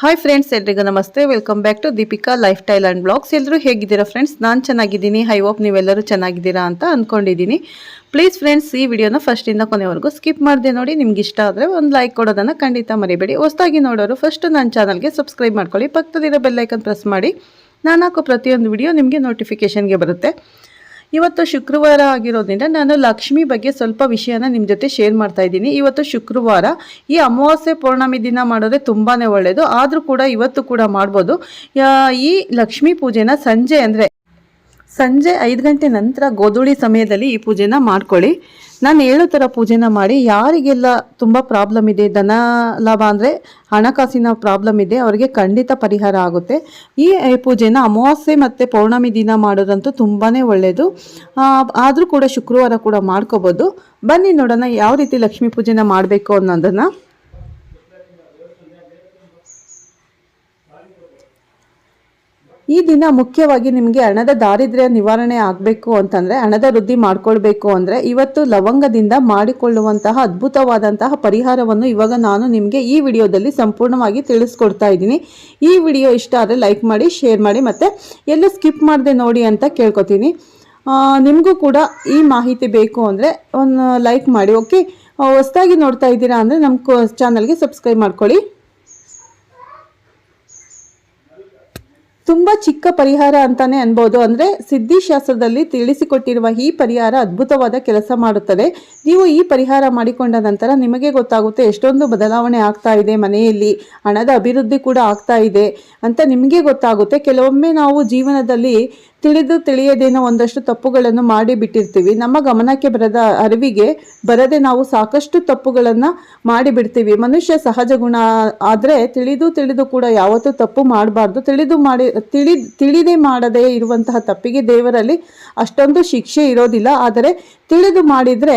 Hi friends ಎಲ್ರಿಗೂ ನಮಸ್ತೆ. Welcome back to Deepika lifestyle and blogs ಎಲ್ಲರೂ ಹೇಗಿದ್ದೀರಾ ಫ್ರೆಂಡ್ಸ್ ನಾನು ಚೆನ್ನಾಗಿದ್ದೀನಿ. ಐ ಹೋಪ್ ನೀವೆಲ್ಲರೂ ಚೆನ್ನಾಗಿದ್ದೀರಾ ಅಂತ ಅಂದ್ಕೊಂಡಿದ್ದೀನಿ ಪ್ಲೀಸ್ ಫ್ರೆಂಡ್ಸ್ ಈ ವಿಡಿಯೋನ ಫಸ್ಟಿಂದ ಕೊನೆವರೆಗೂ ಸ್ಕಿಪ್ ಮಾಡಿದೆ ನೋಡಿ. ನಿಮ್ಗೆ ಇಷ್ಟ ಆದರೆ ಒಂದು ಲೈಕ್ ಕೊಡೋದನ್ನು ಖಂಡಿತ ಮರಿಬೇಡಿ. ಹೊಸದಾಗಿ ನೋಡೋರು ಫಸ್ಟ್ ನನ್ನ ಚಾನಲ್ಗೆ ಸಬ್ಸ್ಕ್ರೈಬ್ ಮಾಡ್ಕೊಳ್ಳಿ. ಪಕ್ಕದಲ್ಲಿರೋ ಬೆಲ್ಲೈಕನ್ ಪ್ರೆಸ್ ಮಾಡಿ. ನಾನು ಹಾಕೋ ಪ್ರತಿಯೊಂದು ವಿಡಿಯೋ ನಿಮಗೆ ನೋಟಿಫಿಕೇಷನ್ಗೆ ಬರುತ್ತೆ. ಇವತ್ತು ಶುಕ್ರವಾರ ಆಗಿರೋದ್ರಿಂದ ನಾನು ಲಕ್ಷ್ಮಿ ಬಗ್ಗೆ ಸ್ವಲ್ಪ ವಿಷಯನ ನಿಮ್ಮ ಜೊತೆ ಶೇರ್ ಮಾಡ್ತಾ ಇದ್ದೀನಿ. ಇವತ್ತು ಶುಕ್ರವಾರ ಈ ಅಮಾವಾಸ್ಯೆ ಪೌರ್ಣಮಿ ದಿನ ಮಾಡೋದೆ ತುಂಬಾ ಒಳ್ಳೆಯದು ಆದರೂ ಕೂಡ ಇವತ್ತು ಕೂಡ ಮಾಡ್ಬೋದು. ಈ ಲಕ್ಷ್ಮೀ ಪೂಜೆನ ಸಂಜೆ ಅಂದರೆ ಸಂಜೆ ಐದು ಗಂಟೆ ನಂತರ ಗೋಧೂಳಿ ಸಮಯದಲ್ಲಿ ಈ ಪೂಜೆನ ಮಾಡ್ಕೊಳ್ಳಿ. ನಾನು ಹೇಳೋ ಥರ ಪೂಜೆನ ಮಾಡಿ, ಯಾರಿಗೆಲ್ಲ ತುಂಬ ಪ್ರಾಬ್ಲಮ್ ಇದೆ, ಧನ ಲಾಭ ಅಂದರೆ ಹಣಕಾಸಿನ ಪ್ರಾಬ್ಲಮ್ ಇದೆ, ಅವರಿಗೆ ಖಂಡಿತ ಪರಿಹಾರ ಆಗುತ್ತೆ. ಈ ಪೂಜೆನ ಅಮಾವಾಸ್ಯೆ ಮತ್ತು ಪೌರ್ಣಮಿ ದಿನ ಮಾಡೋದಂತೂ ತುಂಬಾ ಒಳ್ಳೆಯದು ಆದರೂ ಕೂಡ ಶುಕ್ರವಾರ ಕೂಡ ಮಾಡ್ಕೋಬೋದು. ಬನ್ನಿ ನೋಡೋಣ, ಯಾವ ರೀತಿ ಲಕ್ಷ್ಮೀ ಪೂಜೆನ ಮಾಡಬೇಕು ಅನ್ನೋದನ್ನು. ಈ ದಿನ ಮುಖ್ಯವಾಗಿ ನಿಮಗೆ ಹಣದ ದಾರಿದ್ರ್ಯ ನಿವಾರಣೆ ಆಗಬೇಕು ಅಂತಂದರೆ, ಹಣದ ವೃದ್ಧಿ ಮಾಡ್ಕೊಳ್ಬೇಕು ಅಂದರೆ ಇವತ್ತು ಲವಂಗದಿಂದ ಮಾಡಿಕೊಳ್ಳುವಂತಹ ಅದ್ಭುತವಾದಂತಹ ಪರಿಹಾರವನ್ನು ಇವಾಗ ನಾನು ನಿಮಗೆ ಈ ವಿಡಿಯೋದಲ್ಲಿ ಸಂಪೂರ್ಣವಾಗಿ ತಿಳಿಸ್ಕೊಡ್ತಾ ಇದ್ದೀನಿ. ಈ ವಿಡಿಯೋ ಇಷ್ಟ ಆದರೆ ಲೈಕ್ ಮಾಡಿ, ಶೇರ್ ಮಾಡಿ ಮತ್ತು ಎಲ್ಲೂ ಸ್ಕಿಪ್ ಮಾಡದೆ ನೋಡಿ ಅಂತ ಕೇಳ್ಕೊತೀನಿ. ನಿಮಗೂ ಕೂಡ ಈ ಮಾಹಿತಿ ಬೇಕು ಅಂದರೆ ಒಂದು ಲೈಕ್ ಮಾಡಿ, ಓಕೆ? ಹೊಸದಾಗಿ ನೋಡ್ತಾ ಇದ್ದೀರಾ ಅಂದರೆ ನಮ್ಮ ಚಾನಲ್ಗೆ ಸಬ್ಸ್ಕ್ರೈಬ್ ಮಾಡ್ಕೊಳ್ಳಿ. ತುಂಬ ಚಿಕ್ಕ ಪರಿಹಾರ ಅಂತಾನೆ ಅನ್ಬೋದು. ಅಂದರೆ ಸಿದ್ಧಿಶಾಸ್ತ್ರದಲ್ಲಿ ತಿಳಿಸಿಕೊಟ್ಟಿರುವ ಈ ಪರಿಹಾರ ಅದ್ಭುತವಾದ ಕೆಲಸ ಮಾಡುತ್ತದೆ. ನೀವು ಈ ಪರಿಹಾರ ಮಾಡಿಕೊಂಡ ನಂತರ ನಿಮಗೆ ಗೊತ್ತಾಗುತ್ತೆ ಎಷ್ಟೊಂದು ಬದಲಾವಣೆ ಆಗ್ತಾ ಇದೆ ಮನೆಯಲ್ಲಿ, ಹಣದ ಅಭಿವೃದ್ಧಿ ಕೂಡ ಆಗ್ತಾ ಇದೆ ಅಂತ ನಿಮಗೆ ಗೊತ್ತಾಗುತ್ತೆ. ಕೆಲವೊಮ್ಮೆ ನಾವು ಜೀವನದಲ್ಲಿ ತಿಳಿದು ತಿಳಿಯದೇನೋ ಒಂದಷ್ಟು ತಪ್ಪುಗಳನ್ನು ಮಾಡಿ ಬಿಟ್ಟಿರ್ತೀವಿ. ನಮ್ಮ ಗಮನಕ್ಕೆ ಬರದ ಅರಿವಿಗೆ ಬರದೆ ನಾವು ಸಾಕಷ್ಟು ತಪ್ಪುಗಳನ್ನು ಮಾಡಿಬಿಡ್ತೀವಿ ಮನುಷ್ಯ ಸಹಜ ಗುಣ ಆದರೆ ತಿಳಿದು ತಿಳಿದು ಕೂಡ ಯಾವತ್ತೂ ತಪ್ಪು ಮಾಡಬಾರ್ದು. ತಿಳಿದು ಮಾಡಿ, ತಿಳಿ, ತಿಳಿದೇ ಮಾಡದೇ ಇರುವಂತಹ ತಪ್ಪಿಗೆ ದೇವರಲ್ಲಿ ಅಷ್ಟೊಂದು ಶಿಕ್ಷೆ ಇರೋದಿಲ್ಲ. ಆದರೆ ತಿಳಿದು ಮಾಡಿದರೆ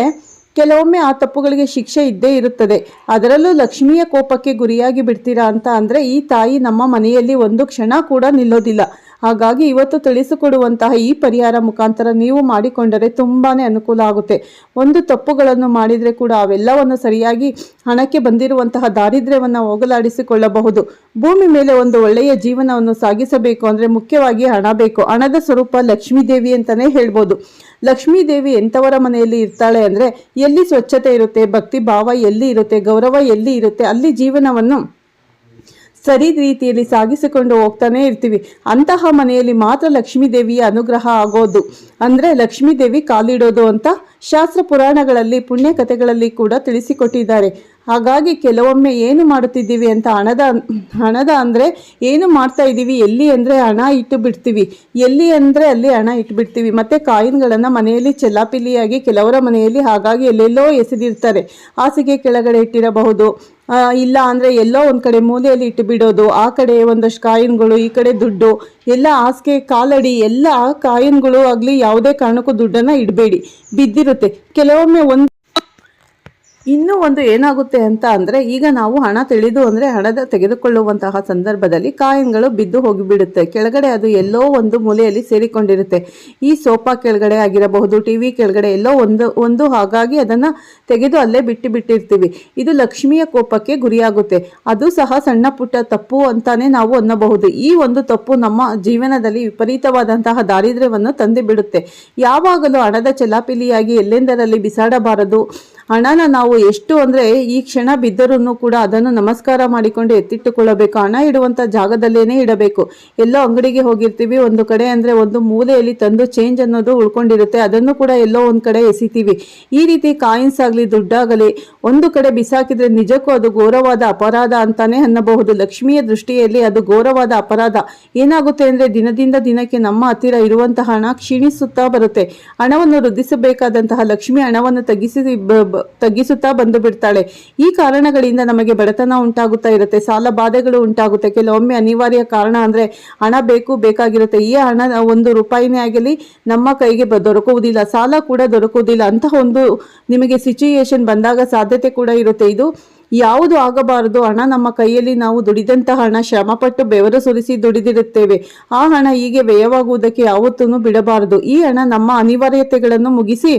ಕೆಲವೊಮ್ಮೆ ಆ ತಪ್ಪುಗಳಿಗೆ ಶಿಕ್ಷೆ ಇದ್ದೇ ಇರುತ್ತದೆ. ಅದರಲ್ಲೂ ಲಕ್ಷ್ಮಿಯ ಕೋಪಕ್ಕೆ ಗುರಿಯಾಗಿ ಬಿಡ್ತೀರಾ ಅಂತ ಅಂದರೆ ಈ ತಾಯಿ ನಮ್ಮ ಮನೆಯಲ್ಲಿ ಒಂದು ಕ್ಷಣ ಕೂಡ ನಿಲ್ಲೋದಿಲ್ಲ. ಹಾಗಾಗಿ ಇವತ್ತು ತಿಳಿಸಿಕೊಡುವಂತಹ ಈ ಪರಿಹಾರ ಮುಖಾಂತರ ನೀವು ಮಾಡಿಕೊಂಡರೆ ತುಂಬಾ ಅನುಕೂಲ ಆಗುತ್ತೆ. ಒಂದು ತಪ್ಪುಗಳನ್ನು ಮಾಡಿದರೆ ಕೂಡ ಅವೆಲ್ಲವನ್ನು ಸರಿಯಾಗಿ ಹಣಕ್ಕೆ ಬಂದಿರುವಂತಹ ದಾರಿದ್ರ್ಯವನ್ನು ಹೋಗಲಾಡಿಸಿಕೊಳ್ಳಬಹುದು. ಭೂಮಿ ಮೇಲೆ ಒಂದು ಒಳ್ಳೆಯ ಜೀವನವನ್ನು ಸಾಗಿಸಬೇಕು ಅಂದರೆ ಮುಖ್ಯವಾಗಿ ಹಣ ಬೇಕು. ಹಣದ ಸ್ವರೂಪ ಲಕ್ಷ್ಮೀ ದೇವಿ ಅಂತಲೇ ಹೇಳ್ಬೋದು. ಲಕ್ಷ್ಮೀ ದೇವಿ ಎಂಥವರ ಮನೆಯಲ್ಲಿ ಇರ್ತಾಳೆ ಅಂದರೆ ಎಲ್ಲಿ ಸ್ವಚ್ಛತೆ ಇರುತ್ತೆ, ಭಕ್ತಿ ಭಾವ ಎಲ್ಲಿ ಇರುತ್ತೆ, ಗೌರವ ಎಲ್ಲಿ ಇರುತ್ತೆ, ಅಲ್ಲಿ ಜೀವನವನ್ನು ಸರಿ ರೀತಿಯಲ್ಲಿ ಸಾಗಿಸಿಕೊಂಡು ಹೋಗ್ತಾನೆ ಇರ್ತೀವಿ. ಅಂತಹ ಮನೆಯಲ್ಲಿ ಮಾತ್ರ ಲಕ್ಷ್ಮೀದೇವಿಯ ಅನುಗ್ರಹ ಆಗೋದು. ಅಂದರೆ ಲಕ್ಷ್ಮೀದೇವಿ ಕಾಲಿಡೋದು ಅಂತ ಶಾಸ್ತ್ರ ಪುರಾಣಗಳಲ್ಲಿ ಪುಣ್ಯ ಕಥೆಗಳಲ್ಲಿ ಕೂಡ ತಿಳಿಸಿಕೊಟ್ಟಿದ್ದಾರೆ. ಹಾಗಾಗಿ ಕೆಲವೊಮ್ಮೆ ಏನು ಮಾಡುತ್ತಿದ್ದೀವಿ ಅಂತ ಹಣದ ಹಣದ ಅಂದರೆ ಏನು ಮಾಡ್ತಾ ಇದ್ದೀವಿ? ಎಲ್ಲಿ ಅಂದರೆ ಹಣ ಇಟ್ಟು ಬಿಡ್ತೀವಿ. ಎಲ್ಲಿ ಅಂದರೆ ಅಲ್ಲಿ ಹಣ ಇಟ್ಟು ಬಿಡ್ತೀವಿ. ಮತ್ತು ಕಾಯಿನ್ಗಳನ್ನು ಮನೆಯಲ್ಲಿ ಚೆಲ್ಲಾಪಿಲಿಯಾಗಿ ಕೆಲವರ ಮನೆಯಲ್ಲಿ ಹಾಗಾಗಿ ಎಲ್ಲೆಲ್ಲೋ ಎಸೆದಿರ್ತಾರೆ. ಹಾಸಿಗೆ ಕೆಳಗಡೆ ಇಟ್ಟಿರಬಹುದು. ಇಲ್ಲ ಅಂದರೆ ಎಲ್ಲೋ ಒಂದು ಕಡೆ ಮೂಲೆಯಲ್ಲಿ ಇಟ್ಟು ಬಿಡೋದು. ಆ ಕಡೆ ಒಂದಷ್ಟು ಕಾಯಿನ್ಗಳು, ಈ ಕಡೆ ದುಡ್ಡು, ಎಲ್ಲ ಹಾಸಿಗೆ ಕಾಲಡಿ, ಎಲ್ಲ ಕಾಯಿನ್ಗಳು ಆಗಲಿ ಯಾವುದೇ ಕಾರಣಕ್ಕೂ ದುಡ್ಡನ್ನು ಇಡಬೇಡಿ. ಬಿದ್ದಿರುತ್ತೆ. ಕೆಲವೊಮ್ಮೆ ಒಂದು ಇನ್ನೂ ಒಂದು ಏನಾಗುತ್ತೆ ಅಂತ ಅಂದರೆ, ಈಗ ನಾವು ಹಣ ತಿಳಿದು ಅಂದರೆ ಹಣದ ತೆಗೆದುಕೊಳ್ಳುವಂತಹ ಸಂದರ್ಭದಲ್ಲಿ ಕಾಯಿನ್ಗಳು ಬಿದ್ದು ಹೋಗಿಬಿಡುತ್ತೆ. ಕೆಳಗಡೆ ಅದು ಎಲ್ಲೋ ಒಂದು ಮೂಲೆಯಲ್ಲಿ ಸೇರಿಕೊಂಡಿರುತ್ತೆ. ಈ ಸೋಫಾ ಕೆಳಗಡೆ ಆಗಿರಬಹುದು, ಟಿ ವಿ ಕೆಳಗಡೆ ಎಲ್ಲೋ ಒಂದು ಒಂದು ಹಾಗಾಗಿ ಅದನ್ನು ತೆಗೆದು ಅಲ್ಲೇ ಬಿಟ್ಟು ಬಿಟ್ಟಿರ್ತೀವಿ. ಇದು ಲಕ್ಷ್ಮಿಯ ಕೋಪಕ್ಕೆ ಗುರಿಯಾಗುತ್ತೆ. ಅದು ಸಹ ಸಣ್ಣ ಪುಟ್ಟ ತಪ್ಪು ಅಂತಾನೆ ನಾವು ಅನ್ನಬಹುದು. ಈ ಒಂದು ತಪ್ಪು ನಮ್ಮ ಜೀವನದಲ್ಲಿ ವಿಪರೀತವಾದಂತಹ ದಾರಿದ್ರ್ಯವನ್ನು ತಂದು ಬಿಡುತ್ತೆ ಯಾವಾಗಲೂ ಹಣದ ಚಲಾಪಿಲಿಯಾಗಿ ಎಲ್ಲೆಂದರಲ್ಲಿ ಬಿಸಾಡಬಾರದು. ಹಣನ ನಾವು ಎಷ್ಟು ಅಂದರೆ ಈ ಕ್ಷಣ ಬಿದ್ದರೂ ಕೂಡ ಅದನ್ನು ನಮಸ್ಕಾರ ಮಾಡಿಕೊಂಡು ಎತ್ತಿಟ್ಟುಕೊಳ್ಳಬೇಕು. ಹಣ ಇಡುವಂಥ ಜಾಗದಲ್ಲೇನೆ ಇಡಬೇಕು. ಎಲ್ಲೋ ಅಂಗಡಿಗೆ ಹೋಗಿರ್ತೀವಿ, ಒಂದು ಕಡೆ ಅಂದರೆ ಒಂದು ಮೂಲೆಯಲ್ಲಿ ತಂದು ಚೇಂಜ್ ಅನ್ನೋದು ಉಳ್ಕೊಂಡಿರುತ್ತೆ. ಅದನ್ನು ಕೂಡ ಎಲ್ಲೋ ಒಂದು ಕಡೆ ಎಸಿತೀವಿ. ಈ ರೀತಿ ಕಾಯಿನ್ಸ್ ಆಗಲಿ, ದುಡ್ಡಾಗಲಿ, ಒಂದು ಕಡೆ ಬಿಸಾಕಿದ್ರೆ ನಿಜಕ್ಕೂ ಅದು ಘೋರವಾದ ಅಪರಾಧ ಅಂತಾನೆ ಅನ್ನಬಹುದು. ಲಕ್ಷ್ಮಿಯ ದೃಷ್ಟಿಯಲ್ಲಿ ಅದು ಘೋರವಾದ ಅಪರಾಧ. ಏನಾಗುತ್ತೆ ಅಂದರೆ ದಿನದಿಂದ ದಿನಕ್ಕೆ ನಮ್ಮ ಹತ್ತಿರ ಇರುವಂತಹ ಹಣ ಕ್ಷೀಣಿಸುತ್ತಾ ಬರುತ್ತೆ. ಹಣವನ್ನು ವೃದ್ಧಿಸಬೇಕಾದಂತಹ ಲಕ್ಷ್ಮಿ ಹಣವನ್ನು ತಗ್ಗಿಸಿ ತಗ್ಗಿಸುತ್ತಾ ಬಂದು ಬಿಡ್ತಾಳೆ. ಈ ಕಾರಣಗಳಿಂದ ನಮಗೆ ಬಡತನ ಉಂಟಾಗುತ್ತಾ ಇರುತ್ತೆ. ಸಾಲ ಬಾಧೆಗಳು ಉಂಟಾಗುತ್ತೆ. ಕೆಲವೊಮ್ಮೆ ಅನಿವಾರ್ಯ ಕಾರಣ ಅಂದರೆ ಹಣ ಬೇಕು, ಬೇಕಾಗಿರುತ್ತೆ. ಈ ಹಣ ಒಂದು ರೂಪಾಯಿನೇ ಆಗಲಿ ನಮ್ಮ ಕೈಗೆ ದೊರಕುವುದಿಲ್ಲ. ಸಾಲ ಕೂಡ ದೊರಕುವುದಿಲ್ಲ. ಅಂತಹ ಒಂದು ನಿಮಗೆ ಸಿಚುಯೇಷನ್ ಬಂದಾಗ ಸಾಧ್ಯತೆ ಕೂಡ ಇರುತ್ತೆ. ಇದು ಯಾವುದು ಆಗಬಾರದು? ಹಣ ನಮ್ಮ ಕೈಯಲ್ಲಿ ನಾವು ದುಡಿದಂತಹ ಹಣ, ಶ್ರಮಪಟ್ಟು ಬೆವರು ಸುರಿಸಿ ದುಡಿದಿರುತ್ತೇವೆ. ಆ ಹಣ ಹೀಗೆ ವ್ಯಯವಾಗುವುದಕ್ಕೆ ಯಾವತ್ತೂ ಬಿಡಬಾರದು. ಈ ಹಣ ನಮ್ಮ ಅನಿವಾರ್ಯತೆಗಳನ್ನು ಮುಗಿಸಿ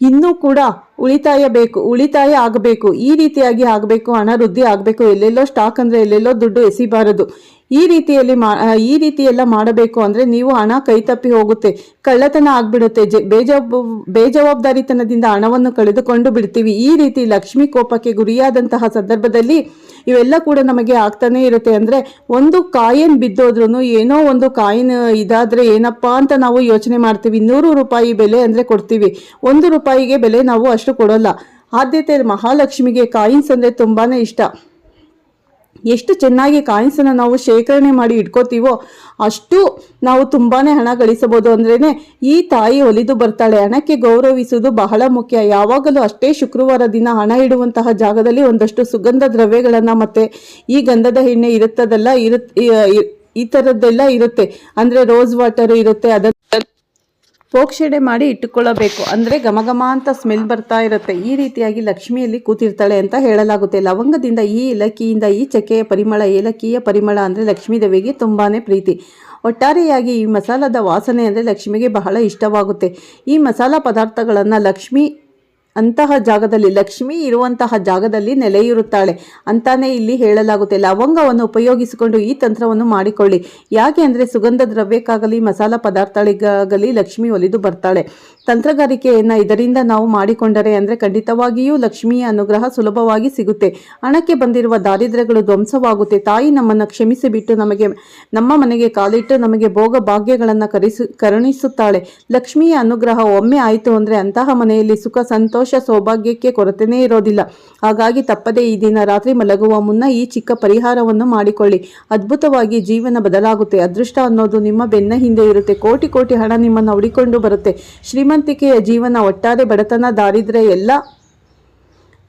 ಇನ್ನೂ ಕೂಡ ಉಳಿತಾಯ ಬೇಕು, ಉಳಿತಾಯ ಆಗಬೇಕು, ಈ ರೀತಿಯಾಗಿ ಆಗಬೇಕು, ಹಣ ವೃದ್ಧಿ ಆಗಬೇಕು, ಎಲ್ಲೆಲ್ಲೋ ಸ್ಟಾಕ್ ಅಂದರೆ ಎಲ್ಲೆಲ್ಲೋ ದುಡ್ಡು ಎಸಿಬಾರದು. ಈ ರೀತಿಯಲ್ಲಿ ಮಾ ಈ ರೀತಿ ಎಲ್ಲ ಮಾಡಬೇಕು ಅಂದರೆ ನೀವು ಹಣ ಕೈತಪ್ಪಿ ಹೋಗುತ್ತೆ, ಕಳ್ಳತನ ಆಗಿಬಿಡುತ್ತೆ, ಜೆ ಬೇಜವಾಬ್ ಬೇಜವಾಬ್ದಾರಿತನದಿಂದ ಹಣವನ್ನು ಕಳೆದುಕೊಂಡು ಬಿಡ್ತೀವಿ. ಈ ರೀತಿ ಲಕ್ಷ್ಮಿ ಕೋಪಕ್ಕೆ ಗುರಿಯಾದಂತಹ ಸಂದರ್ಭದಲ್ಲಿ ಇವೆಲ್ಲ ಕೂಡ ನಮಗೆ ಆಗ್ತಾನೆ ಇರುತ್ತೆ ಅಂದರೆ ಒಂದು ಕಾಯಿನ್ ಬಿದ್ದೋದ್ರೂ ಏನೋ ಒಂದು ಕಾಯಿನ್ ಇದಾದರೆ ಏನಪ್ಪಾ ಅಂತ ನಾವು ಯೋಚನೆ ಮಾಡ್ತೀವಿ. ನೂರು ರೂಪಾಯಿ ಬೆಲೆ ಅಂದರೆ ಕೊಡ್ತೀವಿ. ಒಂದು ರೂಪಾಯಿಗೆ ಬೆಲೆ ನಾವು ಅಷ್ಟು ಕೊಡೋಲ್ಲ. ಆದ್ಯತೆ ಮಹಾಲಕ್ಷ್ಮಿಗೆ ಕಾಯಿನ್ಸ್ ಅಂದರೆ ತುಂಬಾ ಇಷ್ಟ. ಎಷ್ಟು ಚೆನ್ನಾಗಿ ಕಾಯಿನ್ಸನ್ನು ನಾವು ಶೇಖರಣೆ ಮಾಡಿ ಇಟ್ಕೋತೀವೋ ಅಷ್ಟು ನಾವು ತುಂಬಾ ಹಣ ಗಳಿಸಬಹುದು ಅಂದ್ರೇ ಈ ತಾಯಿ ಒಲಿದು ಬರ್ತಾಳೆ, ಹಣಕ್ಕೆ ಗೌರವಿಸುವುದು ಬಹಳ ಮುಖ್ಯ. ಯಾವಾಗಲೂ ಅಷ್ಟೇ ಶುಕ್ರವಾರ ದಿನ ಹಣ ಇಡುವಂತಹ ಜಾಗದಲ್ಲಿ ಒಂದಷ್ಟು ಸುಗಂಧ ದ್ರವ್ಯಗಳನ್ನು ಮತ್ತೆ ಈ ಗಂಧದ ಎಣ್ಣೆ ಇರುತ್ತದಲ್ಲ ಇರುತ್ತೆ ಈ- ಥರದ್ದೆಲ್ಲ ಇರುತ್ತೆ. ಅಂದರೆ ರೋಸ್ ವಾಟರ್ ಇರುತ್ತೆ, ಅದನ್ನು ಪೋಕ್ಷಣೆ ಮಾಡಿ ಇಟ್ಟುಕೊಳ್ಳಬೇಕು. ಅಂದರೆ ಘಮಘಮ ಅಂತ ಸ್ಮೆಲ್ ಬರ್ತಾ ಇರುತ್ತೆ. ಈ ರೀತಿಯಾಗಿ ಲಕ್ಷ್ಮಿಯಲ್ಲಿ ಕೂತಿರ್ತಾಳೆ ಅಂತ ಹೇಳಲಾಗುತ್ತೆ. ಲವಂಗದಿಂದ ಈ ಏಲಕ್ಕಿಯಿಂದ ಈ ಚಕ್ಕೆಯ ಪರಿಮಳ, ಏಲಕ್ಕಿಯ ಪರಿಮಳ ಅಂದರೆ ಲಕ್ಷ್ಮೀ ದೇವಿಗೆ ತುಂಬಾ ಪ್ರೀತಿ. ಒಟ್ಟಾರೆಯಾಗಿ ಈ ಮಸಾಲದ ವಾಸನೆ ಅಂದರೆ ಲಕ್ಷ್ಮಿಗೆ ಬಹಳ ಇಷ್ಟವಾಗುತ್ತೆ. ಈ ಮಸಾಲ ಪದಾರ್ಥಗಳನ್ನು ಲಕ್ಷ್ಮಿ ಅಂತಹ ಜಾಗದಲ್ಲಿ, ಲಕ್ಷ್ಮಿ ಇರುವಂತಹ ಜಾಗದಲ್ಲಿ ನೆಲೆಯಿರುತ್ತಾಳೆ. ಅಂತಾನೆ ಇಲ್ಲಿ ಹೇಳಲಾಗುತ್ತೆ, ಲವಂಗವನ್ನು ಉಪಯೋಗಿಸಿಕೊಂಡು ಈ ತಂತ್ರವನ್ನು ಮಾಡಿಕೊಳ್ಳಿ. ಯಾಕೆ ಅಂದರೆ ಸುಗಂಧ ದ್ರವ್ಯಕ್ಕಾಗಲಿ, ಮಸಾಲ ಪದಾರ್ಥಗಳಿಗಾಗಲಿ ಲಕ್ಷ್ಮಿ ಒಲಿದು ಬರ್ತಾಳೆ. ತಂತ್ರಗಾರಿಕೆಯನ್ನು ಇದರಿಂದ ನಾವು ಮಾಡಿಕೊಂಡರೆ ಅಂದರೆ ಖಂಡಿತವಾಗಿಯೂ ಲಕ್ಷ್ಮಿಯ ಅನುಗ್ರಹ ಸುಲಭವಾಗಿ ಸಿಗುತ್ತೆ. ಹಣಕ್ಕೆ ಬಂದಿರುವ ದಾರಿದ್ರ್ಯಗಳು ಧ್ವಂಸವಾಗುತ್ತೆ. ತಾಯಿ ನಮ್ಮನ್ನು ಕ್ಷಮಿಸಿಬಿಟ್ಟು ನಮಗೆ, ನಮ್ಮ ಮನೆಗೆ ಕಾಲಿಟ್ಟು ನಮಗೆ ಭೋಗ ಭಾಗ್ಯಗಳನ್ನು ಕರಿಸು, ಕರುಣಿಸುತ್ತಾಳೆ. ಲಕ್ಷ್ಮಿಯ ಅನುಗ್ರಹ ಒಮ್ಮೆ ಆಯಿತು ಅಂದರೆ ಅಂತಹ ಮನೆಯಲ್ಲಿ ಸುಖ, ಸಂತೋಷ ಸೌಭಾಗ್ಯಕ್ಕೆ ಕೊರತೆನೇ ಇರೋದಿಲ್ಲ. ಹಾಗಾಗಿ ತಪ್ಪದೇ ಈ ದಿನ ರಾತ್ರಿ ಮಲಗುವ ಮುನ್ನ ಈ ಚಿಕ್ಕ ಪರಿಹಾರವನ್ನು ಮಾಡಿಕೊಳ್ಳಿ. ಅದ್ಭುತವಾಗಿ ಜೀವನ ಬದಲಾಗುತ್ತೆ. ಅದೃಷ್ಟ ಅನ್ನೋದು ನಿಮ್ಮ ಬೆನ್ನ ಹಿಂದೆ ಇರುತ್ತೆ. ಕೋಟಿ ಕೋಟಿ ಹಣ ನಿಮ್ಮನ್ನು ಹುಡಿಕೊಂಡು ಬರುತ್ತೆ. ಶ್ರೀಮಂತಿಕೆಯ ಜೀವನ ಒಟ್ಟಾರೆ ಬಡತನ, ದಾರಿದ್ರ್ಯ, ಎಲ್ಲ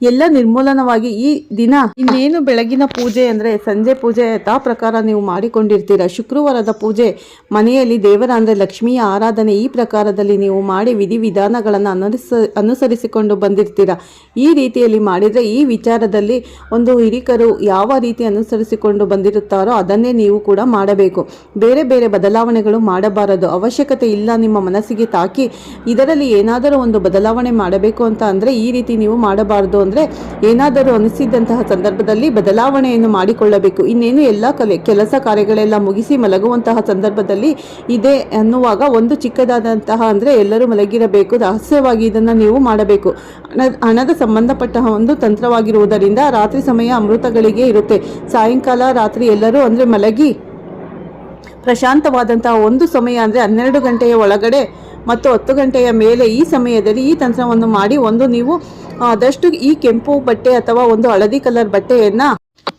ಎಲ್ಲ ನಿರ್ಮೂಲನವಾಗಿ ಈ ದಿನ ಇನ್ನೇನು ಬೆಳಗಿನ ಪೂಜೆ ಅಂದರೆ ಸಂಜೆ ಪೂಜೆ ಯಥಾ ಪ್ರಕಾರ ನೀವು ಮಾಡಿಕೊಂಡಿರ್ತೀರ. ಶುಕ್ರವಾರದ ಪೂಜೆ ಮನೆಯಲ್ಲಿ ದೇವರ ಅಂದರೆ ಲಕ್ಷ್ಮಿಯ ಆರಾಧನೆ ಈ ಪ್ರಕಾರದಲ್ಲಿ ನೀವು ಮಾಡಿ ವಿಧಿವಿಧಾನಗಳನ್ನು ಅನುಸ ಅನುಸರಿಸಿಕೊಂಡು ಬಂದಿರ್ತೀರ. ಈ ರೀತಿಯಲ್ಲಿ ಮಾಡಿದರೆ ಈ ವಿಚಾರದಲ್ಲಿ ಒಂದು ಹಿರಿಕರು ಯಾವ ರೀತಿ ಅನುಸರಿಸಿಕೊಂಡು ಬಂದಿರುತ್ತಾರೋ ಅದನ್ನೇ ನೀವು ಕೂಡ ಮಾಡಬೇಕು. ಬೇರೆ ಬೇರೆ ಬದಲಾವಣೆಗಳು ಮಾಡಬಾರದು. ಅವಶ್ಯಕತೆ ಇಲ್ಲ ನಿಮ್ಮ ಮನಸ್ಸಿಗೆ ತಾಕಿ ಇದರಲ್ಲಿ ಏನಾದರೂ ಒಂದು ಬದಲಾವಣೆ ಮಾಡಬೇಕು ಅಂತ ಅಂದರೆ ಈ ರೀತಿ ನೀವು ಮಾಡಬಾರದು ಅಂದರೆ ಏನಾದರೂ ಅನಿಸಿದಂತಹ ಸಂದರ್ಭದಲ್ಲಿ ಬದಲಾವಣೆಯನ್ನು ಮಾಡಿಕೊಳ್ಳಬೇಕು. ಇನ್ನೇನು ಎಲ್ಲ ಕಲೆ, ಕೆಲಸ ಕಾರ್ಯಗಳೆಲ್ಲ ಮುಗಿಸಿ ಮಲಗುವಂತಹ ಸಂದರ್ಭದಲ್ಲಿ ಇದೆ ಅನ್ನುವಾಗ ಒಂದು ಚಿಕ್ಕದಾದಂತಹ ಅಂದರೆ ಎಲ್ಲರೂ ಮಲಗಿರಬೇಕು, ರಹಸ್ಯವಾಗಿ ಇದನ್ನು ನೀವು ಮಾಡಬೇಕು. ಹಣ, ಹಣದ ಸಂಬಂಧಪಟ್ಟ ಒಂದು ತಂತ್ರವಾಗಿರುವುದರಿಂದ ರಾತ್ರಿ ಸಮಯ ಅಮೃತಗಳಿಗೆ ಇರುತ್ತೆ. ಸಾಯಂಕಾಲ ರಾತ್ರಿ ಎಲ್ಲರೂ ಅಂದರೆ ಮಲಗಿ ಪ್ರಶಾಂತವಾದಂತಹ ಒಂದು ಸಮಯ ಅಂದರೆ ಹನ್ನೆರಡು ಗಂಟೆಯ ಒಳಗಡೆ ಮತ್ತು ಹತ್ತು ಗಂಟೆಯ ಮೇಲೆ ಈ ಸಮಯದಲ್ಲಿ ಈ ತಂತ್ರವನ್ನು ಮಾಡಿ ಒಂದು ನೀವು ಆದಷ್ಟು ಈ ಕೆಂಪು ಬಟ್ಟೆ ಅಥವಾ ಒಂದು ಹಳದಿ ಕಲರ್ ಬಟ್ಟೆಯನ್ನು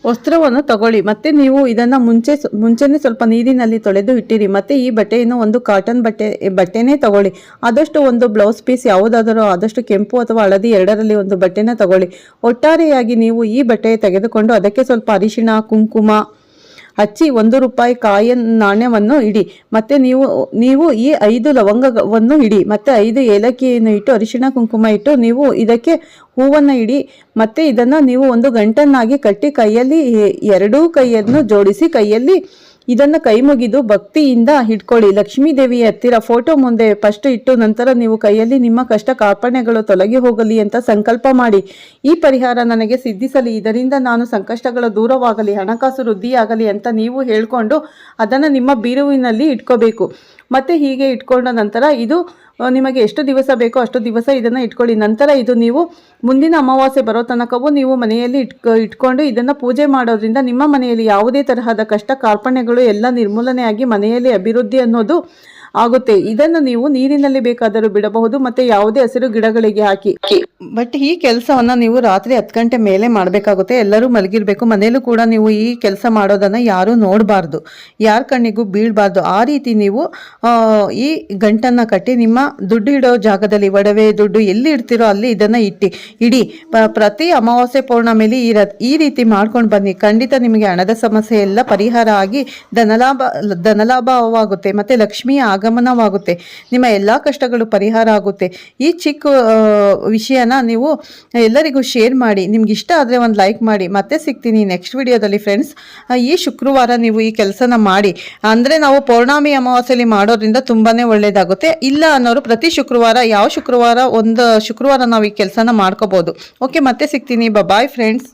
ವಸ್ತ್ರವನ್ನು ತಗೊಳ್ಳಿ. ಮತ್ತೆ ನೀವು ಇದನ್ನ ಮುಂಚೆ ಮುಂಚೆನೆ ಸ್ವಲ್ಪ ನೀರಿನಲ್ಲಿ ತೊಳೆದು ಇಟ್ಟಿರಿ. ಮತ್ತೆ ಈ ಬಟ್ಟೆಯನ್ನು ಒಂದು ಕಾಟನ್ ಬಟ್ಟೆ, ಬಟ್ಟೆನೇ ತಗೊಳ್ಳಿ. ಆದಷ್ಟು ಒಂದು ಬ್ಲೌಸ್ ಪೀಸ್ ಯಾವುದಾದರೂ ಆದಷ್ಟು ಕೆಂಪು ಅಥವಾ ಹಳದಿ ಎರಡರಲ್ಲಿ ಒಂದು ಬಟ್ಟೆನ ತಗೊಳ್ಳಿ. ಒಟ್ಟಾರೆಯಾಗಿ ನೀವು ಈ ಬಟ್ಟೆ ತೆಗೆದುಕೊಂಡು ಅದಕ್ಕೆ ಸ್ವಲ್ಪ ಅರಿಶಿಣ, ಕುಂಕುಮ ಹಚ್ಚಿ ಒಂದು ರೂಪಾಯಿ ಕಾಯಿಯ ನಾಣ್ಯವನ್ನು ಇಡಿ. ಮತ್ತೆ ನೀವು ನೀವು ಈ ಐದು ಲವಂಗವನ್ನು ಇಡಿ. ಮತ್ತೆ ಐದು ಏಲಕ್ಕಿಯನ್ನು ಇಟ್ಟು, ಅರಿಶಿಣ ಕುಂಕುಮ ಇಟ್ಟು ನೀವು ಇದಕ್ಕೆ ಹೂವನ್ನು ಇಡಿ. ಮತ್ತೆ ಇದನ್ನು ನೀವು ಒಂದು ಗಂಟನ್ನಾಗಿ ಕಟ್ಟಿ ಕೈಯಲ್ಲಿ, ಎರಡೂ ಕೈಯನ್ನು ಜೋಡಿಸಿ ಕೈಯಲ್ಲಿ ಇದನ್ನು ಕೈ ಮುಗಿದು ಭಕ್ತಿಯಿಂದ ಹಿಡ್ಕೊಳ್ಳಿ. ಲಕ್ಷ್ಮೀ ದೇವಿಯ ಹತ್ತಿರ ಫೋಟೋ ಮುಂದೆ ಫಸ್ಟ್ ಇಟ್ಟು ನಂತರ ನೀವು ಕೈಯಲ್ಲಿ ನಿಮ್ಮ ಕಷ್ಟ ಕಾರ್ಪಣ್ಯಗಳು ತೊಲಗಿ ಹೋಗಲಿ ಅಂತ ಸಂಕಲ್ಪ ಮಾಡಿ. ಈ ಪರಿಹಾರ ನನಗೆ ಸಿದ್ಧಿಸಲಿ. ಇದರಿಂದ ನಾನು ಸಂಕಷ್ಟಗಳು ದೂರವಾಗಲಿ, ಹಣಕಾಸು ವೃದ್ಧಿಯಾಗಲಿ ಅಂತ ನೀವು ಹೇಳ್ಕೊಂಡು ಅದನ್ನು ನಿಮ್ಮ ಬೀರುವಿನಲ್ಲಿ ಇಟ್ಕೋಬೇಕು. ಮತ್ತೆ ಹೀಗೆ ಇಟ್ಕೊಂಡ ನಂತರ ಇದು ನಿಮಗೆ ಎಷ್ಟು ದಿವಸ ಬೇಕೋ ಅಷ್ಟು ದಿವಸ ಇದನ್ನು ಇಟ್ಕೊಳ್ಳಿ. ನಂತರ ಇದು ನೀವು ಮುಂದಿನ ಅಮಾವಾಸ್ಯೆ ಬರೋ ತನಕವೂ ನೀವು ಮನೆಯಲ್ಲಿ ಇಟ್ಕೊ ಇಟ್ಕೊಂಡು ಇದನ್ನು ಪೂಜೆ ಮಾಡೋದ್ರಿಂದ ನಿಮ್ಮ ಮನೆಯಲ್ಲಿ ಯಾವುದೇ ತರಹದ ಕಷ್ಟ ಕಾರ್ಪಣ್ಯಗಳು ಎಲ್ಲ ನಿರ್ಮೂಲನೆಯಾಗಿ ಮನೆಯಲ್ಲಿ ಅಭಿವೃದ್ಧಿ ಅನ್ನೋದು ಆಗುತ್ತೆ. ಇದನ್ನು ನೀವು ನೀರಿನಲ್ಲಿ ಬೇಕಾದರೂ ಬಿಡಬಹುದು, ಮತ್ತೆ ಯಾವುದೇ ಹಸಿರು ಗಿಡಗಳಿಗೆ ಹಾಕಿ. ಬಟ್ ಈ ಕೆಲಸವನ್ನ ನೀವು ರಾತ್ರಿ ಹತ್ತು ಗಂಟೆ ಮೇಲೆ ಮಾಡಬೇಕಾಗುತ್ತೆ. ಎಲ್ಲರೂ ಮಲಗಿರ್ಬೇಕು. ಮನೆಯಲ್ಲೂ ಕೂಡ ನೀವು ಈ ಕೆಲಸ ಮಾಡೋದನ್ನ ಯಾರು ನೋಡಬಾರ್ದು. ಯಾರ ಕಣ್ಣಿಗೂ ಬೀಳಬಾರ್ದು. ಆ ರೀತಿ ನೀವು ಈ ಗಂಟನ್ನ ಕಟ್ಟಿ ನಿಮ್ಮ ದುಡ್ಡು ಇಡೋ ಜಾಗದಲ್ಲಿ, ಒಡವೆ ದುಡ್ಡು ಎಲ್ಲಿ ಇಡ್ತೀರೋ ಅಲ್ಲಿ ಇದನ್ನ ಇಟ್ಟಿ. ಇಡಿ ಪ್ರತಿ ಅಮಾವಾಸ್ಯೆ ಪೌರ್ಣಮೆಯಲ್ಲಿ ಈ ಈ ರೀತಿ ಮಾಡ್ಕೊಂಡು ಬನ್ನಿ. ಖಂಡಿತ ನಿಮಗೆ ಹಣದ ಸಮಸ್ಯೆ ಎಲ್ಲ ಪರಿಹಾರ ಆಗಿ ಧನಲಾಭ, ಧನಲಾಭವಾಗುತ್ತೆ. ಮತ್ತೆ ಲಕ್ಷ್ಮಿಯ ಆಗಮನವಾಗುತ್ತೆ. ನಿಮ್ಮ ಎಲ್ಲ ಕಷ್ಟಗಳು ಪರಿಹಾರ ಆಗುತ್ತೆ. ಈ ಚಿಕ್ಕ ವಿಷಯನ ನೀವು ಎಲ್ಲರಿಗೂ ಶೇರ್ ಮಾಡಿ. ನಿಮ್ಗೆ ಇಷ್ಟ ಆದರೆ ಒಂದು ಲೈಕ್ ಮಾಡಿ. ಮತ್ತೆ ಸಿಗ್ತೀನಿ ನೆಕ್ಸ್ಟ್ ವಿಡಿಯೋದಲ್ಲಿ ಫ್ರೆಂಡ್ಸ್. ಈ ಶುಕ್ರವಾರ ನೀವು ಈ ಕೆಲಸನ ಮಾಡಿ. ಅಂದರೆ ನಾವು ಪೌರ್ಣಾಮಿ ಅಮಾವಾಸ್ಯೆಯಲ್ಲಿ ಮಾಡೋದ್ರಿಂದ ತುಂಬಾ ಒಳ್ಳೆಯದಾಗುತ್ತೆ ಇಲ್ಲ ಅನ್ನೋರು ಪ್ರತಿ ಶುಕ್ರವಾರ, ಯಾವ ಶುಕ್ರವಾರ, ಒಂದು ಶುಕ್ರವಾರ ನಾವು ಈ ಕೆಲಸನ ಮಾಡ್ಕೋಬೋದು. ಓಕೆ, ಮತ್ತೆ ಸಿಗ್ತೀನಿ. Bye friends